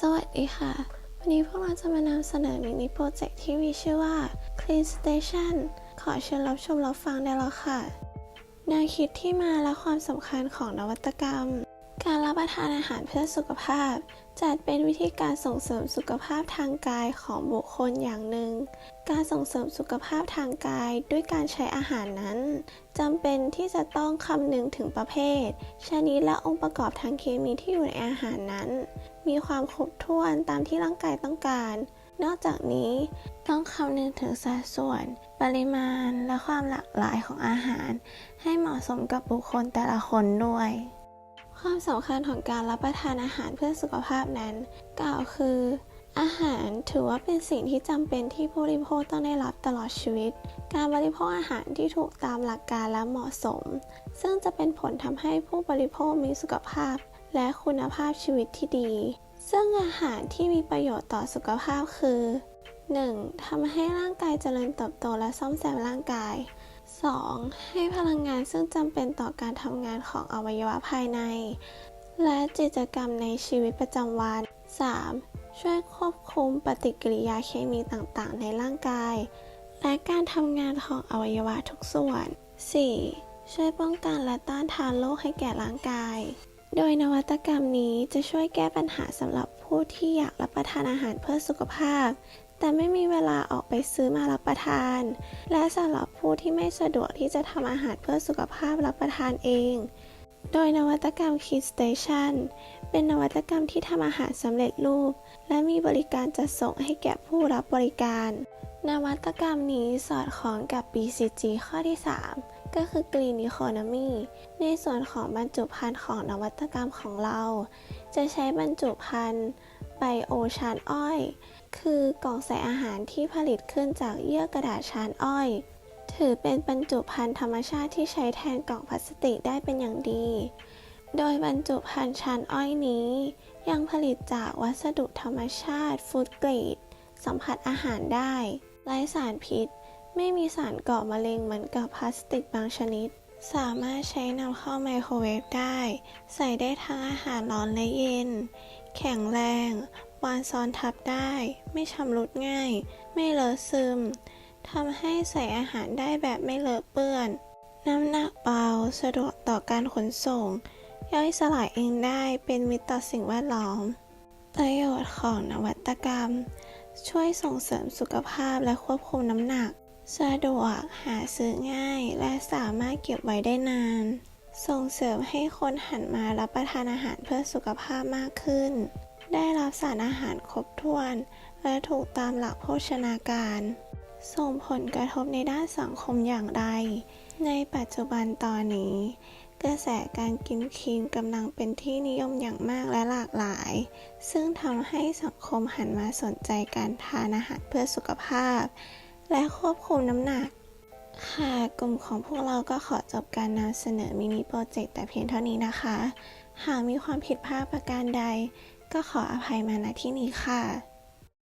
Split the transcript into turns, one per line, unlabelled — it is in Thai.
สวัสดีค่ะ วันนี้พวกเราจะมานำเสนอมินิโปรเจกต์ที่มีชื่อว่า Clean Station ขอเชิญรับชมรับฟังได้แล้วค่ะแนวคิดที่มาและความสำคัญของนวัตกรรม การรับประทานอาหารเพื่อสุขภาพ จัดเป็นวิธีการส่งเสริมสุขภาพทางกายของบุคคลอย่างหนึ่ง การส่งเสริมสุขภาพทางกายด้วยการใช้อาหารนั้นจำเป็นที่จะต้องคำนึงถึงประเภท ชนิดและองค์ประกอบทางเคมีที่อยู่ในอาหารนั้น มีความครบถ้วนตามที่ร่างกายต้องการ นอกจากนี้ต้องคำนึงถึงสัดส่วน ปริมาณและความหลากหลายของอาหาร ให้เหมาะสมกับบุคคลแต่ละคนด้วย ความสำคัญของการรับประทานอาหารเพื่อสุขภาพนั้น กล่าวคือ อาหารถือว่าเป็นสิ่งที่จำเป็นที่ผู้บริโภคต้องได้รับตลอดชีวิต การบริโภคอาหารที่ถูกตามหลักการและเหมาะสม ซึ่งจะเป็นผลทำให้ผู้บริโภคมีสุขภาพ และคุณภาพชีวิตที่ดี ซึ่งอาหารที่มีประโยชน์ต่อสุขภาพคือ 1. ทำให้ร่างกายเจริญเติบโตและซ่อมแซมร่างกาย 2. ให้พลังงานซึ่งจำเป็นต่อการทำงานของอวัยวะภายใน และกิจกรรมในชีวิตประจำวัน 3. ช่วยควบคุมปฏิกิริยาเคมีต่างๆ ในร่างกาย และการทำงานของอวัยวะทุกส่วน 4. ช่วยป้องกันและต้านทานโรคให้แก่ร่างกาย โดยนวัตกรรมนี้จะช่วยแก้ปัญหาสำหรับผู้ที่อยากรับประทานอาหารเพื่อสุขภาพ แต่ไม่มีเวลาออกไปซื้อมารับประทาน และสำหรับผู้ที่ไม่สะดวกที่จะทำอาหารเพื่อสุขภาพรับประทานเอง โดยนวัตกรรม Kid Station เป็นนวัตกรรมที่ทำอาหารสำเร็จรูป และมีบริการจัดส่งให้แก่ผู้รับบริการ นวัตกรรมนี้สอดคล้องกับ BCG ข้อที่ 3 ก็คือ Green Economy ในส่วนของบรรจุภัณฑ์ของนวัตกรรมของเรา จะใช้บรรจุภัณฑ์ ไบโอชานอ้อย คือกล่องใส่อาหารที่ผลิตขึ้นจากเยื่อกระดาษชานอ้อย ถือเป็นบรรจุภัณฑ์ธรรมชาติที่ใช้แทนกล่องพลาสติกได้เป็นอย่างดี โดยบรรจุภัณฑ์ชานอ้อยนี้ ยังผลิตจากวัสดุธรรมชาติฟู้ดเกรดสัมผัสอาหารได้ไร้สารพิษ ไม่มีสารก่อมะเร็งเหมือนกับพลาสติกบางชนิด สามารถใช้นำเข้าไมโครเวฟได้ ใส่ได้ทั้งอาหารร้อนและเย็น แข็งแรง วางซ้อนทับได้ ไม่ชำรุดง่าย ไม่เลอะซึม ทำให้ใส่อาหารได้แบบไม่เลอะเปื้อน น้ำหนักเบา สะดวกต่อการขนส่ง ย่อยสลายเองได้ เป็นมิตรต่อสิ่งแวดล้อม ประโยชน์ของนวัตกรรม ช่วยส่งเสริมสุขภาพและควบคุมน้ำหนัก สะดวกหาซื้อง่ายและสามารถเก็บไว้ได้นาน ส่งเสริมให้คนหันมารับประทานอาหารเพื่อสุขภาพมากขึ้น ได้รับสารอาหารครบถ้วน และถูกตามหลักโภชนาการ ส่งผลกระทบในด้านสังคมอย่างไร ในปัจจุบันตอนนี้ กระแสการกินคลีนกำลังเป็นที่นิยมอย่างมากและหลากหลาย ซึ่งทำให้สังคมหันมาสนใจการทานอาหารเพื่อสุขภาพ และควบคุมน้ำหนัก ค่ะ กลุ่มของพวกเราก็ขอจบการนำเสนอมินิโปรเจกต์แต่เพียงเท่านี้นะคะ หากมีความผิดพลาดประการใด ก็ขออภัยมาณที่นี้ค่ะ